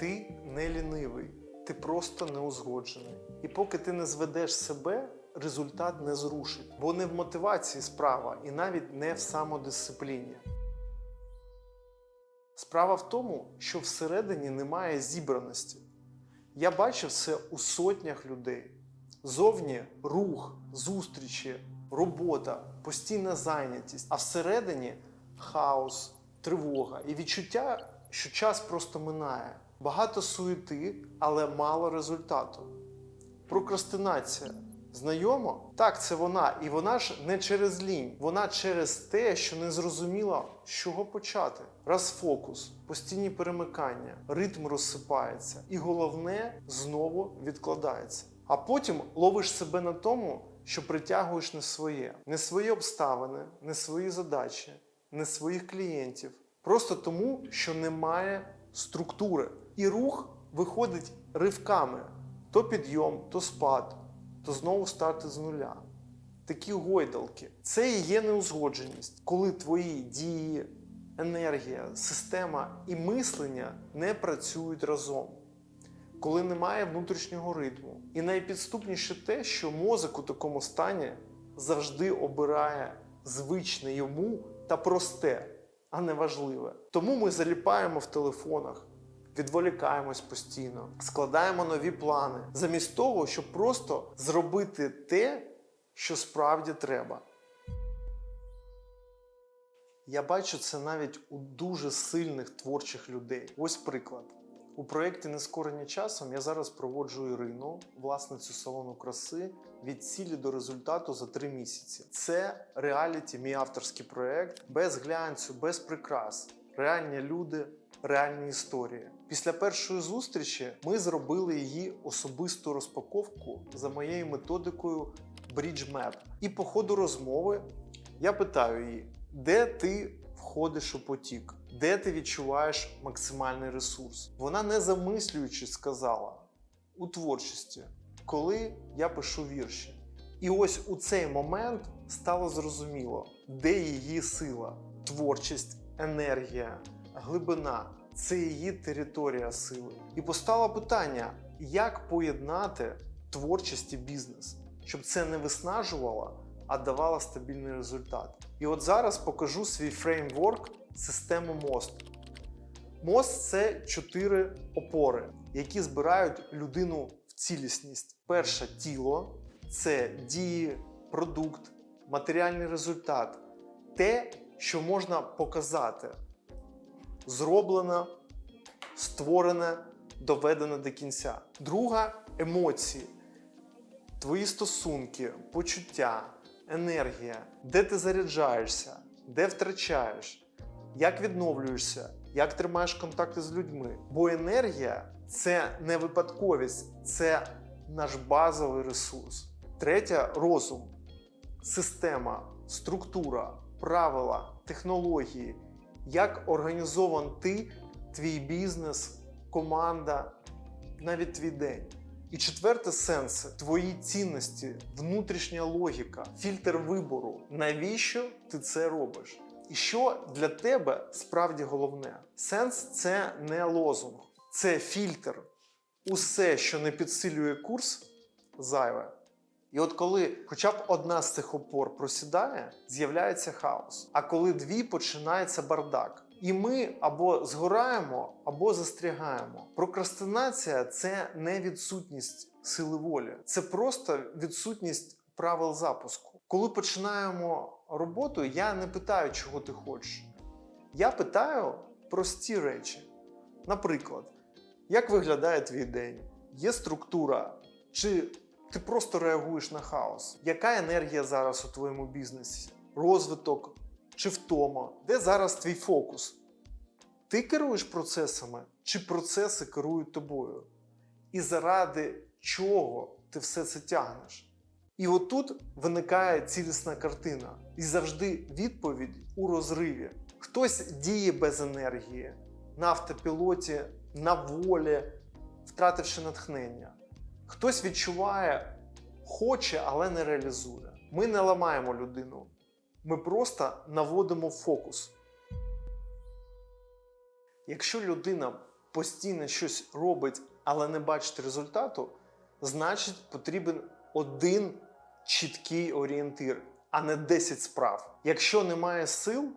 Ти не лінивий, ти просто неузгоджений. І поки ти не зведеш себе, результат не зрушить. Бо не в мотивації справа, і навіть не в самодисципліні. Справа в тому, що всередині немає зібраності. Я бачив це у сотнях людей. Зовні рух, зустрічі, робота, постійна зайнятість, а всередині хаос, тривога і відчуття, що час просто минає. Багато суєти, але мало результату. Прокрастинація. Знайомо? Так, це вона. І вона ж не через лінь, вона через те, що не зрозуміла, з чого почати. Розфокус, постійні перемикання, ритм розсипається, і головне знову відкладається. А потім ловиш себе на тому, що притягуєш не своє, не свої обставини, не свої задачі, не своїх клієнтів. Просто тому, що немає структури. І рух виходить ривками: то підйом, то спад, то знову старти з нуля. Такі гойдалки. Це і є неузгодженість, коли твої дії, енергія, система і мислення не працюють разом. Коли немає внутрішнього ритму. І найпідступніше те, що мозок у такому стані завжди обирає звичне йому та просте, а не важливе. Тому ми заліпаємо в телефонах, відволікаємось постійно, складаємо нові плани, замість того, щоб просто зробити те, що справді треба. Я бачу це навіть у дуже сильних творчих людей. Ось приклад. У проєкті Нескорені часом я зараз проводжу Ірину, власницю салону краси, від цілі до результату за три місяці. Це реаліті, мій авторський проєкт, без глянцю, без прикрас. Реальні люди, реальні історії. Після першої зустрічі ми зробили її особисту розпаковку за моєю методикою Bridge Map. І по ходу розмови я питаю її, де ти входиш у потік, де ти відчуваєш максимальний ресурс. Вона не замислюючись сказала у творчості, коли я пишу вірші. І ось у цей момент стало зрозуміло, де її сила, творчість, енергія, глибина це її територія сили. І постало питання, як поєднати творчість і бізнес, щоб це не виснажувало, а давало стабільний результат. І от зараз покажу свій фреймворк систему мост. Мост це чотири опори, які збирають людину в цілісність. Перше тіло це дії, продукт, матеріальний результат, те, що можна показати. Зроблено, створене, доведене до кінця. Друга емоції, твої стосунки, почуття, енергія, де ти заряджаєшся, де втрачаєш, як відновлюєшся, як тримаєш контакти з людьми. Бо енергія це не випадковість, це наш базовий ресурс. Третя розум, система, структура, правила, технології, як організован ти, твій бізнес, команда, навіть твій день. І четверте сенси твої цінності, внутрішня логіка, фільтр вибору. Навіщо ти це робиш? І що для тебе справді головне? Сенс це не лозунг, це фільтр. Усе, що не підсилює курс, зайве. І от коли хоча б одна з цих опор просідає, з'являється хаос. А коли дві починається бардак. І ми або згораємо, або застрягаємо. Прокрастинація це не відсутність сили волі, це просто відсутність правил запуску. Коли починаємо роботу, я не питаю, чого ти хочеш. Я питаю прості речі. Наприклад, як виглядає твій день? Є структура? Чи ти просто реагуєш на хаос? Яка енергія зараз у твоєму бізнесі? Розвиток чи втома? Де зараз твій фокус? Ти керуєш процесами, чи процеси керують тобою? І заради чого ти все це тягнеш? І отут виникає цілісна картина, і завжди відповідь у розриві. Хтось діє без енергії, на автопілоті, на волі, втративши натхнення. Хтось відчуває, хоче, але не реалізує. Ми не ламаємо людину, ми просто наводимо фокус. Якщо людина постійно щось робить, але не бачить результату, значить потрібен один чіткий орієнтир, а не 10 справ. Якщо немає сил,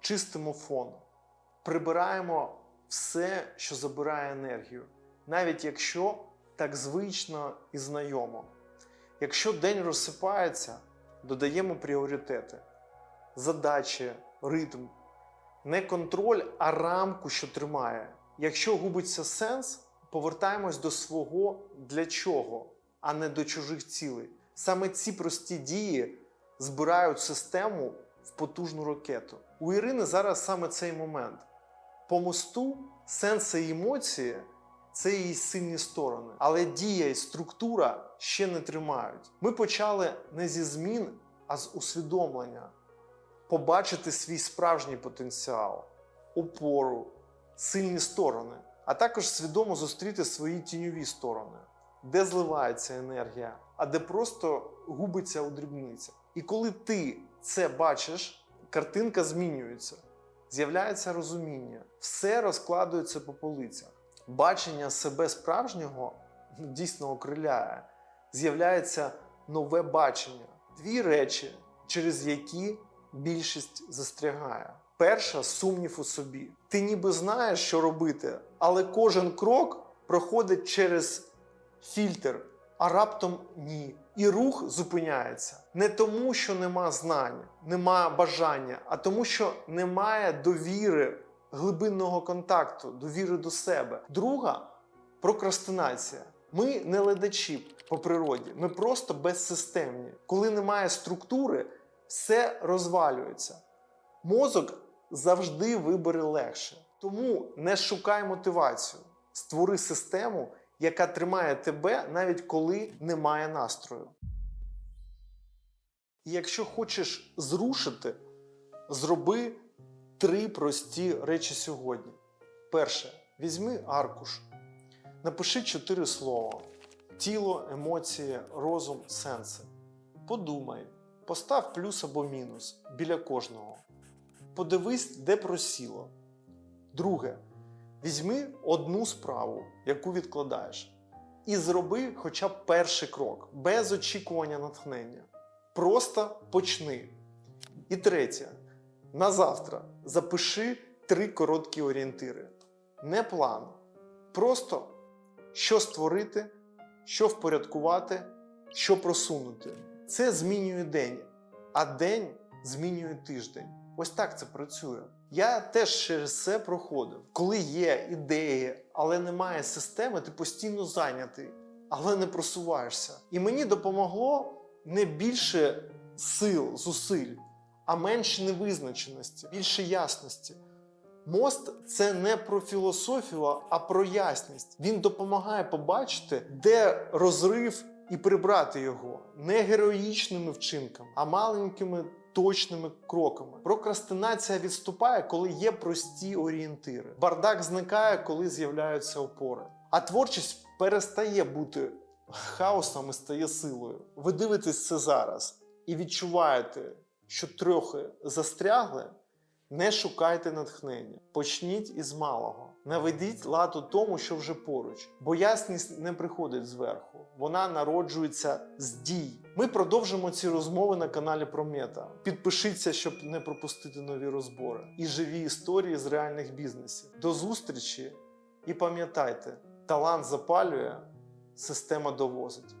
чистимо фон, прибираємо все, що забирає енергію, навіть якщо так звично і знайомо. Якщо день розсипається, додаємо пріоритети, задачі, ритм, не контроль, а рамку, що тримає. Якщо губиться сенс, повертаємось до свого для чого, а не до чужих цілей. Саме ці прості дії збирають систему в потужну ракету. У Ірини зараз саме цей момент. По мосту сенси і емоції це її сильні сторони, але дія і структура ще не тримають. Ми почали не зі змін, а з усвідомлення побачити свій справжній потенціал, опору, сильні сторони, а також свідомо зустріти свої тіньові сторони, де зливається енергія, а де просто губиться у дрібницях. І коли ти це бачиш, картинка змінюється, з'являється розуміння, все розкладується по полицях. Бачення себе справжнього ну, дійсно окриляє, з'являється нове бачення, дві речі, через які більшість застрягає. Перша сумнів у собі. Ти ніби знаєш, що робити, але кожен крок проходить через фільтр, а раптом ні. І рух зупиняється не тому, що нема знань, нема бажання, а тому, що немає довіри, глибинного контакту, довіри до себе. Друга прокрастинація. Ми не ледачі по природі, ми просто безсистемні. Коли немає структури, все розвалюється. Мозок завжди вибере легше. Тому не шукай мотивацію. Створи систему, яка тримає тебе навіть коли немає настрою. І якщо хочеш зрушити, зроби три прості речі сьогодні. Перше, візьми аркуш, напиши чотири слова: тіло, емоції, розум, сенси. Подумай, постав плюс або мінус біля кожного. Подивись, де просіло. Друге, візьми одну справу, яку відкладаєш, і зроби хоча б перший крок, без очікування натхнення. Просто почни. І третє, на завтра запиши три короткі орієнтири. Не план. Просто що створити, що впорядкувати, що просунути. Це змінює день, а день змінює тиждень. Ось так це працює. Я теж через це проходив. Коли є ідеї, але немає системи, ти постійно зайнятий, але не просуваєшся. І мені допомогло не більше сил, зусиль, а менше невизначеності, більше ясності. Мост це не про філософію, а про ясність. Він допомагає побачити, де розрив і прибрати його не героїчними вчинками, а маленькими точними кроками. Прокрастинація відступає, коли є прості орієнтири. Бардак зникає, коли з'являються опори. А творчість перестає бути хаосом і стає силою. Ви дивитесь це зараз і відчуваєте, що трохи застрягли. Не шукайте натхнення, почніть із малого. Наведіть лад у тому, що вже поруч, бо ясність не приходить зверху, вона народжується з дій. Ми продовжимо ці розмови на каналі Промета. Підпишіться, щоб не пропустити нові розбори і живі історії з реальних бізнесів. До зустрічі і пам'ятайте, талант запалює, система довозить.